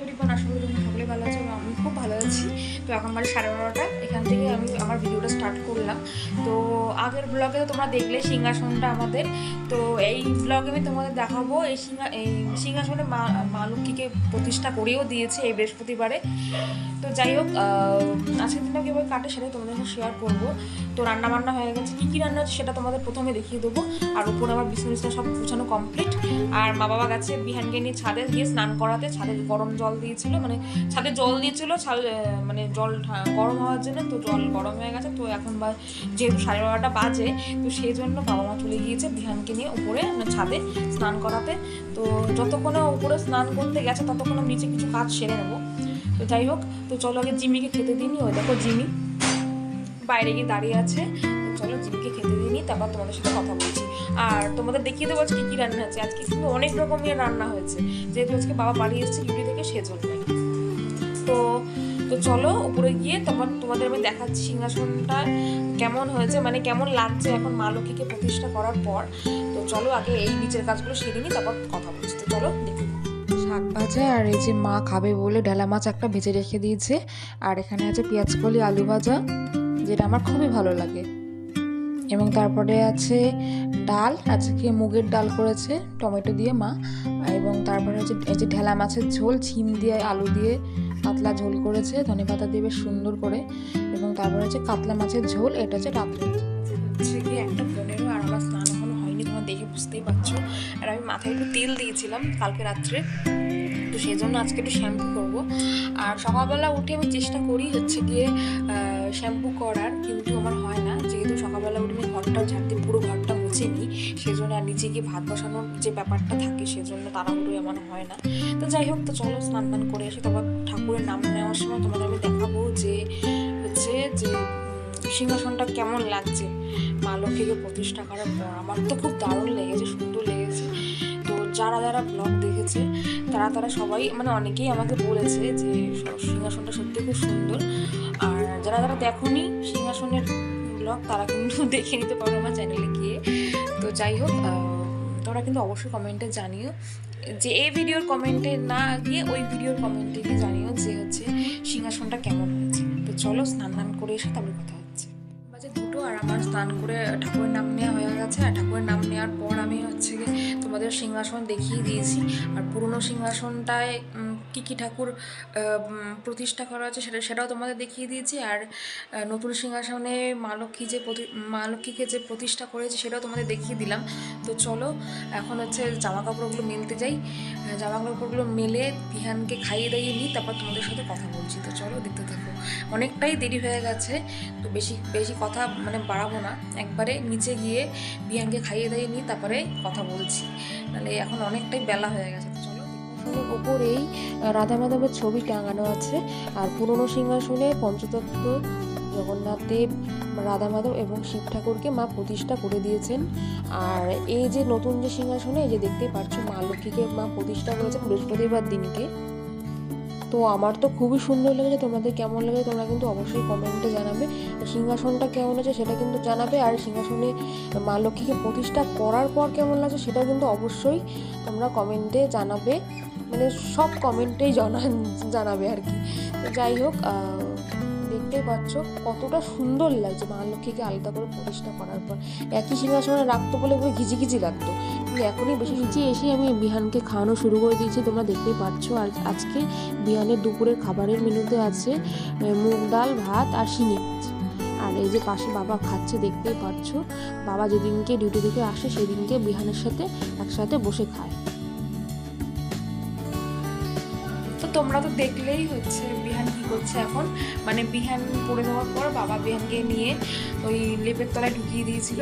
Everyone, আশা করি তোমরা সকলে ভালো আছো আমি খুব ভালো আছি। তো এখন মানে সাড়ে বারোটা এখান থেকে আমি আমার ভিডিওটা স্টার্ট করলাম। তো আগের ব্লগে তো তোমরা দেখলে সিংহাসনটা আমাদের। তো এই ব্লগে আমি তোমাদের দেখাবো এই সিংহা, এই সিংহাসনে মা মা লক্ষ্মীকে প্রতিষ্ঠা করেও দিয়েছে এই বৃহস্পতিবারে। তো যাই হোক আজকের দিনটা কীভাবে কাটে সেটা তোমাদের সাথে শেয়ার করব। তো রান্না বান্না হয়ে গেছে, কী কী রান্না হচ্ছে সেটা তোমাদের প্রথমে দেখিয়ে দেবো। আর উপরে আমার বিছনা সব গুছানো কমপ্লিট আর মা বাবা গেছে বিহানকে নিয়ে ছাদে গিয়ে স্নান করাতে। ছাদে গরম জল দিয়েছিল মানে ছাদে জল দিয়েছিল, ছাদ মানে জল গরম হওয়ার জন্য। তো জল গরম হয়ে গেছে, তো এখন বা যেহেতু সাড়ে বারোটা বাজে, তো সেই জন্য বাবা মা চলে গিয়েছে বিহানকে নিয়ে উপরে ছাদে স্নান করাতে। তো যতক্ষণে উপরে স্নান করতে গেছে, ততক্ষণে নিচে কিছু কাজ সেরে নেব। তো যাই হোক, তো চলো আগে জিমিকে খেতে দিইনি ওই দেখো জিমি বাইরে গিয়ে দাঁড়িয়ে আছে। চলো জিমিকে খেতে দিইনি তারপর তোমাদের সাথে কথা বলছি। আর তোমাদের দেখিয়ে দেবো আজকে কী রান্না হচ্ছে আজকে কিন্তু অনেক রকমের রান্না হয়েছে, যেহেতু আজকে বাবা বাড়ি এসেছে ডিউটি থেকে সেজন্য তো তো চলো, উপরে গিয়ে তোমার তোমাদের আমি দেখাচ্ছি সিংহাসনটা কেমন হয়েছে মানে কেমন লাগছে এখন মা লক্ষ্মীকে প্রতিষ্ঠা করার পর। তো চলো, আগে এই নিচের কাজগুলো সেরে নিই, তারপর কথা বলছি। তো চলো, দেখি শাক ভাজা আর এই যে মা খাবে বলে ঢেলা মাছ একটা ভেজে রেখে দিয়েছে। আর এখানে আছে পেঁয়াজ কলি, আলু ভাজা, যেটা আমার খুবই ভালো লাগে। এবং তারপরে আছে ডাল, আজকে মুগের ডাল করেছে টমেটো দিয়ে মা। এবং তারপরে হচ্ছে এই যে ঢেলা মাছের ঝোল ছিম দিয়ে আলু দিয়ে পাতলা ঝোল করেছে, ধনে পাতা দিয়ে বেশ সুন্দর করে। এবং তারপরে হচ্ছে কাতলা মাছের ঝোল, এটা হচ্ছে রাত্রে। হচ্ছে কি একটা পনেরো আর আমার স্নান এখনও হয়নি, তোমরা দেখে বুঝতেই পারছ। আর আমি মাথায় একটু তেল দিয়েছিলাম কালকে রাত্রে। তো সেই জন্য আজকে একটু শ্যাম্পু করব। আর সকালবেলা উঠে আমি চেষ্টা করি হচ্ছে গিয়ে শ্যাম্পু করার, কিন্তু আমার হয় না। যেহেতু সকালবেলা উঠে আমি ঘরটা ঝাড়তে, পুরো ঘরটা নিই সেজন্য আর নিচে গিয়ে ভাত বসানোর যে ব্যাপারটা থাকে সেজন্য তাড়াহুড়ো এমন হয় না। তো যাই হোক, তো চলো স্নান টান করে আসি, তারপর ঠাকুরের নাম নেওয়ার সময় তোমাদের আমি দেখাবো যে হচ্ছে যে সিংহাসনটা কেমন লাগছে। মা লক্ষ্মীকে প্রতিষ্ঠা করার পর আমার তো খুব দারুণ লেগেছে, সুন্দর লেগেছে। তো যারা যারা ব্লগ দেখেছে, তারা তারা সবাই মানে অনেকেই আমাকে বলেছে যে, সিংহাসনটা সত্যি খুব সুন্দর। আর যারা যারা দেখোনি, সিংহাসনের ব্লগ তারা কিন্তু দেখে নিতে পারো আমার চ্যানেলে গিয়ে। তো যাই হোক তোমরা কিন্তু অবশ্যই কমেন্টে জানিও যে এই ভিডিওর কমেন্টে না গিয়ে ওই ভিডিওর কমেন্টে গিয়ে জানিও যে হচ্ছে সিংহাসনটা কেমন হয়েছে। তো চলো স্নান করে এসে তারপরে কথা আর আমার স্নান করে ঠাকুরের নাম নেওয়া হয়ে গেছে। আর ঠাকুরের নাম নেওয়ার পর আমি হচ্ছে গিয়ে তোমাদের সিংহাসন দেখিয়ে দিয়েছি। আর পুরনো সিংহাসনটায় কী কী ঠাকুর প্রতিষ্ঠা করা আছে সেটা সেটাও তোমাদের দেখিয়ে দিয়েছি। আর নতুন সিংহাসনে মা লক্ষ্মী যে মা লক্ষ্মীকে যে প্রতিষ্ঠা করেছে সেটাও তোমাদের দেখিয়ে দিলাম। তো চলো, এখন হচ্ছে জামা কাপড়গুলো মেলতে যাই। জামা কাপড়গুলো মেলে বিহানকে খাইয়ে দাইয়ে নিই, তারপর তোমাদের সাথে কথা বলছি। তো চলো, দেখতে থাকো। অনেকটাই দেরি হয়ে গেছে, তো বেশি বেশি কথা মানে বাড়াবো না। একবারে নিচে গিয়ে বিহানকে খাইয়ে দাইয়ে নিই তারপরে কথা বলছি। নাহলে এখন অনেকটাই বেলা হয়ে গেছে। সিংহাসনের ওপরেই রাধা মাধবের ছবি টাঙানো আছে। আর পুরনো সিংহাসনে পঞ্চতত্ত্ব, জগন্নাথ দেব, রাধা মাধব এবং শিব ঠাকুরকে মা প্রতিষ্ঠা করে দিয়েছেন। আর এই যে নতুন যে সিংহাসনে, এই যে দেখতেই পাচ্ছ মা লক্ষ্মীকে মা প্রতিষ্ঠা করেছেন বৃহস্পতিবার দিনকে। তো আমার তো খুবই সুন্দর লেগেছে, তোমাদের কেমন লেগেছে তোমরা কিন্তু অবশ্যই কমেন্টে জানাবে। সিংহাসনটা কেমন আছে সেটা কিন্তু জানাবে, আর সিংহাসনে মা লক্ষ্মীকে প্রতিষ্ঠা করার পর কেমন লাগছে সেটা কিন্তু অবশ্যই তোমরা কমেন্টে জানাবে মানে সব কমেন্টেই জানা জানাবে আর কি। যাই হোক দেখতেই পাচ্ছ কতটা সুন্দর লাগছে মা লক্ষ্মীকে আলাদা করে প্রতিষ্ঠা করার পর। একই সিংহাসনে রাখতো বলে পুরো ঘিজিঘিজি লাগতো। কিন্তু এখনই বেশি নিচে এসে আমি বিহানকে খাওয়ানো শুরু করে দিয়েছি, তোমরা দেখতেই পাচ্ছ। আর আজকে বিহানের দুপুরের খাবারের মেনুতে আছে মুগ ডাল, ভাত আর শিঙি। আর এই যে পাশে বাবা খাচ্ছে, দেখতেই পাচ্ছ। বাবা যেদিনকে ডিউটি থেকে আসে, সেদিনকে বিহানের সাথে একসাথে বসে খায়। তো তোমরা তো দেখলেই হচ্ছে, বিহান করছে এখন। মানে বিহান পড়ে যাওয়ার পর বাবা বিহানকে নিয়ে ওই লেপের তলায় ঢুকিয়ে দিয়েছিল।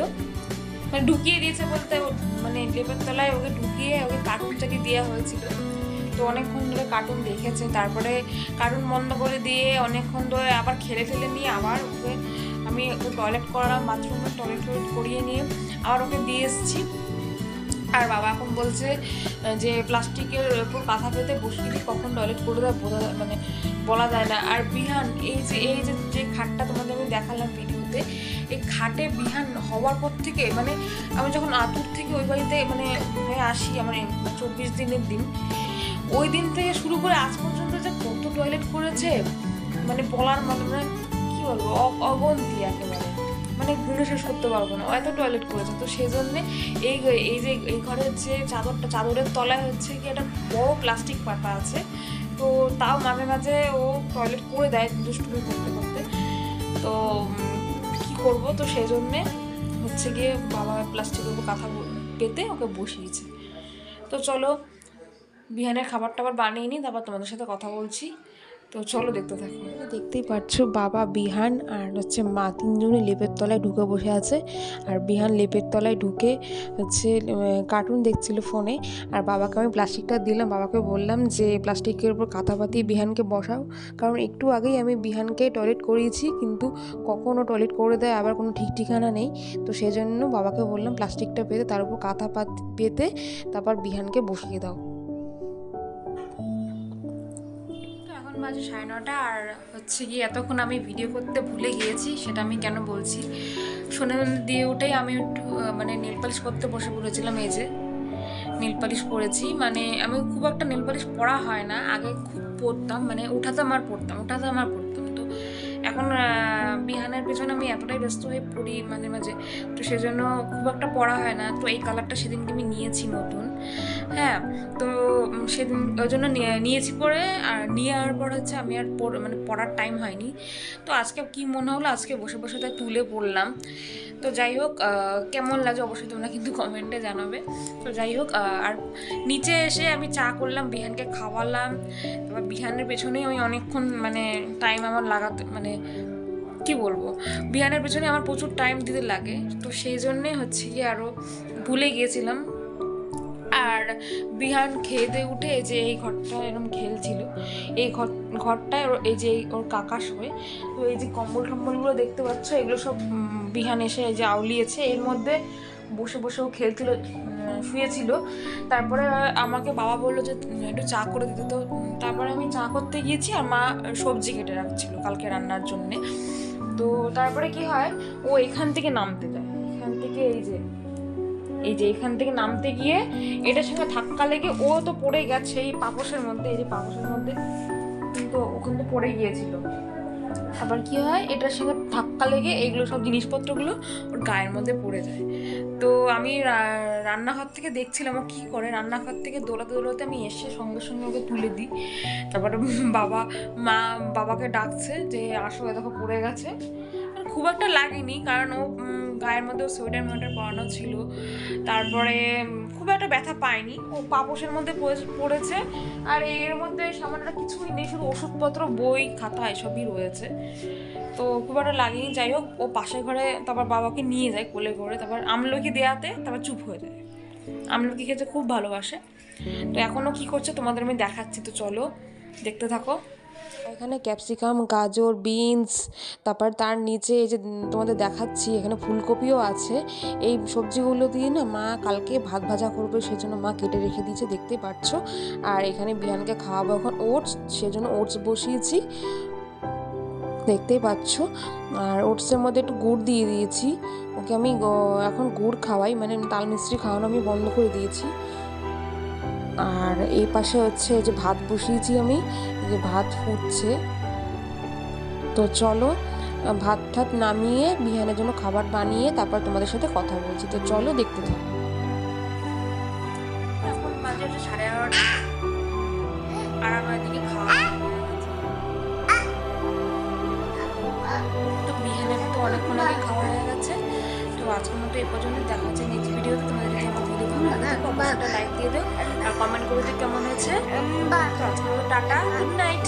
মানে ঢুকিয়ে দিয়েছে বলতে মানে লেপের তলায় ওকে ঢুকিয়ে ওকে কার্টুনটাকে দেওয়া হয়েছিল। তো অনেকক্ষণ ধরে কার্টুন দেখেছে। তারপরে কার্টুন বন্ধ করে দিয়ে অনেকক্ষণ ধরে আবার খেলে ফেলে নিয়ে আবার ওকে আমি ওকে টয়লেট করালাম বাথরুমে টয়লেট টয়লেট করিয়ে নিয়ে আবার ওকে দিয়ে এসেছি। আর বাবা এখন বলছে যে প্লাস্টিকের উপর কাঁথা পেতে বসিয়ে দিয়ে কখন টয়লেট করে দেয় বোঝা মানে বলা যায় না। আর বিহান, এই যে এই যে যে খাটটা তোমাদের আমি দেখালাম ভিডিওতে, এই খাটে বিহান হওয়ার পর থেকে মানে আমি যখন আতুর থেকে ওই বাড়িতে মানে হয়ে আসি, আমার চব্বিশ দিনের দিন, ওই দিন থেকে শুরু করে আজ পর্যন্ত যে কত টয়লেট করেছে মানে বলার মানে মানে কি বলব অগন্তি একেবারে। মানে গুণে শেষ করতে পারব না। এত টয়লেট করেছে, তো সেই জন্যে এই এই যে, এই ঘরের যে চাদরটা, চাদরের তলায় হচ্ছে কি একটা বড় প্লাস্টিক পাতা আছে। তো তাও মাঝে মাঝে ও টয়লেট করে দেয় দুষ্টুমি করতে করতে। তো কি করব? তো সেই জন্যে হচ্ছে গিয়ে বাবা প্লাস্টিকের উপর কাঁথা পেতে ওকে বসিয়েছে। তো চলো, বিহানের খাবার টাবার বানিয়ে নিই, তারপর তোমাদের সাথে কথা বলছি। তো চলো দেখতে থাকো। দেখতেই পাচ্ছ বাবা বিহান আর হচ্ছে মা তিনজনে লেপের তলায় ঢুকে বসে আছে। আর বিহান লেপের তলায় ঢুকে হচ্ছে কার্টুন দেখছিল ফোনে আর বাবাকে আমি প্লাস্টিকটা দিলাম। বাবাকে বললাম যে প্লাস্টিকের উপর কাঁথা পাতিয়ে বিহানকে বসাও। কারণ একটু আগেই আমি বিহানকে টয়লেট করিয়েছি, কিন্তু কখনও টয়লেট করে দেয় আবার কোনো ঠিক ঠিকানা নেই। তো সেই জন্য বাবাকে বললাম প্লাস্টিকটা পেতে, তার উপর কাঁথা পাতি পেতে তারপর বিহানকে বসিয়ে দাও। এখন বাজে সাড়ে নটা আর হচ্ছে গিয়ে এতক্ষণ আমি ভিডিও করতে ভুলে গিয়েছি, সেটা আমি কেন বলছি? শুনে দিয়ে উঠেই আমি একটু মানে নেল পালিশ করতে বসে পড়েছিলাম এই যে, নেল পালিশ পরেছি। মানে আমি খুব একটা নেল পালিশ পরা হয় না, আগে খুব পরতাম মানে উঠাতাম আর পরতাম, উঠাতাম আর এখন বিহানের পেছনে আমি এতটাই ব্যস্ত হয়ে পড়ি মাঝে মাঝে, তো সেজন্য খুব একটা পড়া হয় না। তো এই কালারটা সেদিনকে আমি নিয়েছি নতুন। হ্যাঁ তো সেদিন ওই জন্য নিয়েছি পরে, আর নিয়ে আসার পর হচ্ছে আমি আর মানে পড়ার টাইম হয়নি। তো আজকে কি মনে হলো? আজকে বসে বসে তাই তুলে পড়লাম। তো যাই হোক কেমন লাগে অবশ্যই তোমরা কিন্তু কমেন্টে জানাবে। তো যাই হোক আর নিচে এসে আমি চা করলাম, বিহানকে খাওয়ালাম। তারপর বিহানের পেছনেই আমি অনেকক্ষণ মানে টাইম আমার লাগাতে মানে কি বলব? বিহানের পেছনে আমার প্রচুর টাইম দিতে লাগে। তো সেই জন্যে হচ্ছে কি আরও ভুলে গিয়েছিলাম। আর বিহান খেতে উঠে যে এই ঘরটা এরকম খেলছিল, এই ঘর ঘরটায় এই যে ওর কাকা শোয়, তো এই যে কম্বল টম্বলগুলো দেখতে পাচ্ছ, এগুলো সব বিহান এসে যে আউলিয়েছে, এর মধ্যে বসে বসে ও খেলছিল শুয়েছিল। তারপরে আমাকে বাবা বলল যে একটু চা করে দিতে। তো তারপরে আমি চা করতে গিয়েছি আর মা সবজি কেটে রাখছিল কালকে রান্নার জন্যে। তো তারপরে কি হয়, ও এখান থেকে নামতে যায়। এখান থেকে এই যে এই যে এখান থেকে নামতে গিয়ে এটার সঙ্গে ধাক্কা লেগে ও তো পড়ে গেছে এই পাপসের মধ্যে, এই যে পাপসের মধ্যে কিন্তু ওখান পড়ে গিয়েছিল। আবার কি হয়, এটার সঙ্গে ধাক্কা লেগে এগুলো সব জিনিসপত্রগুলো ওর গায়ের মধ্যে পড়ে যায়। তো আমি রান্নাঘর থেকে দেখছিলাম ও কী করে, রান্নাঘর থেকে দৌড়াতে দৌড়াতে আমি এসে সঙ্গে সঙ্গে ওকে তুলে দিই। তারপরে বাবা, মা, বাবাকে ডাকছে যে, আসো দেখো, পড়ে গেছে। খুব একটা লাগেনি, কারণ ও গায়ের মধ্যে সোয়েটার মোয়েটার পরানো ছিল। তারপরে খুব একটা ব্যথা পায়নি। ও পাপোশের মধ্যে পড়ে- পড়েছে। আর এর মধ্যে সামান্য কিছুই নেই, শুধু ওষুধপত্র, বই, খাতা এসবই রয়েছে। তো খুব একটা লাগেনি। যাই হোক, ও পাশের ঘরে তারপর বাবাকে নিয়ে যায় কোলে করে। তারপর আমলকি দেয়াতে তারপর চুপ হয়ে যায়। আমলকি খেতে খুব ভালোবাসে। তো এখনও কি করছে তোমাদের আমি দেখাচ্ছি। তো চলো, দেখতে থাকো। এখানে ক্যাপসিকাম, গাজর, বিনস, তারপর তার নিচে এই যে তোমাদের দেখাচ্ছি, এখানে ফুলকপিও আছে। এই সবজিগুলো দিয়ে না মা কালকে ভাত ভাজা করবে, সেজন্য মা কেটে রেখে দিয়েছে দেখতেই পাচ্ছ আর এখানে বিহানকে খাওয়াবো এখন ওটস, সেজন্য ওটস বসিয়েছি, দেখতেই পাচ্ছ? আর ওটসের মধ্যে একটু গুড় দিয়ে দিয়েছি। ওকে আমি এখন গুড় খাওয়াই মানে তাল মিস্ত্রি খাওয়ানো আমি বন্ধ করে দিয়েছি। আর এই পাশে হচ্ছে যে ভাত বসিয়েছি আমি যে ভাত ফুটছে। তো চলো ভাত ঠাত নামিয়ে বিহানের জন্য খাবার বানিয়ে তারপর তোমাদের সাথে কথা বলছি। তো চলো দেখতে থাকো। সাড়ে এগারোটা। আর এদিকে খাওয়া তো অনেকক্ষণ আগে খাওয়া হয়ে গেছে। তো আজকের মতো এই পর্যন্ত দেখা হচ্ছে। নেক্সট ভিডিওতে তোমাদের লাইক দিয়ে দিও আর কমেন্ট করে দিও কেমন হয়েছে। Tata good night